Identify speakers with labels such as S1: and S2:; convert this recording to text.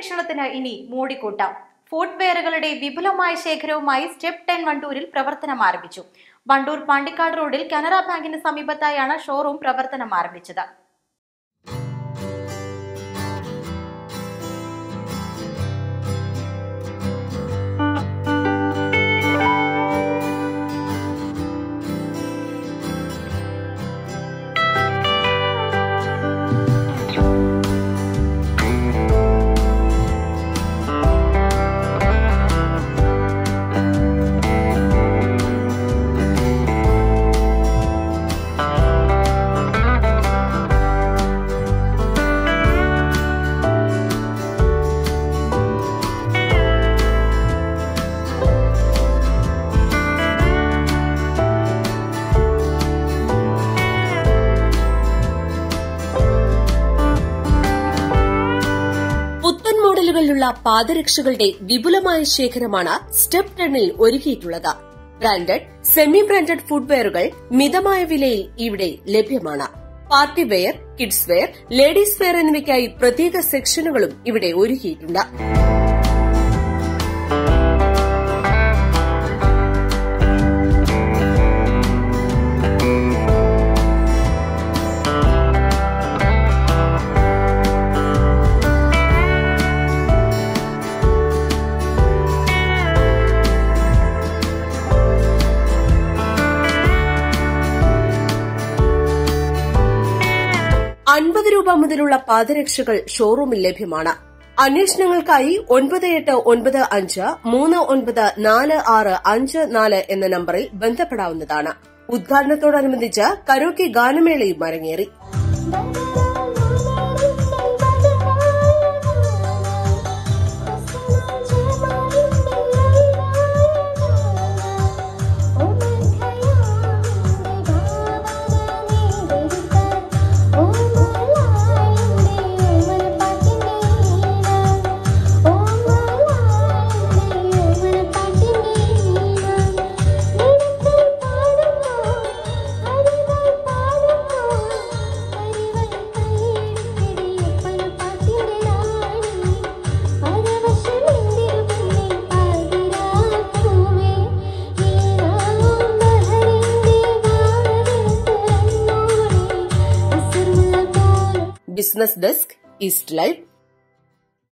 S1: സംരക്ഷണത്തിന് ഇനി മൂടിക്കൂട്ടാം. ഫുട്വെയറുകളുടെ വിപുലമായ ശേഖരവുമായി സ്റ്റെപ്പ് ടെൻ വണ്ടൂരിൽ പ്രവർത്തനം ആരംഭിച്ചു. വണ്ടൂർ പാണ്ടിക്കാട് റോഡിൽ കനറ ബാങ്കിന് സമീപത്തായാണ് ഷോറൂം പ്രവർത്തനം ആരംഭിച്ചത്.
S2: മോഡലുകളിലുള്ള പാദരക്ഷകളുടെ വിപുലമായ ശേഖരമാണ് സ്റ്റെപ്പ് ടെണ്ണിൽ ഒരുക്കിയിട്ടുള്ളത്. ബ്രാൻഡഡ് സെമി ബ്രാൻഡഡ് ഫുഡ്വെയറുകൾ മിതമായ വിലയിൽ ഇവിടെ ലഭ്യമാണ്. Party wear kids wear ladies wear എന്നിവയ്ക്കായി പ്രത്യേക സെക്ഷനുകളും ഇവിടെ ഒരുക്കിയിട്ടുണ്ട്. അൻപത് രൂപ മുതലുള്ള പാദരക്ഷകൾ ഷോറൂമിൽ ലഭ്യമാണ്. അന്വേഷണങ്ങൾക്കായി ഒൻപത് എട്ട് ഒൻപത് അഞ്ച് മൂന്ന് ഒൻപത് നാല് ആറ് അഞ്ച് നാല് എന്ന നമ്പറിൽ ബന്ധപ്പെടാവുന്നതാണ്. ഉദ്ഘാടനത്തോടനുബന്ധിച്ച് കരോക്കെ ഗാനമേളയും അരങ്ങേറി. Business desk east live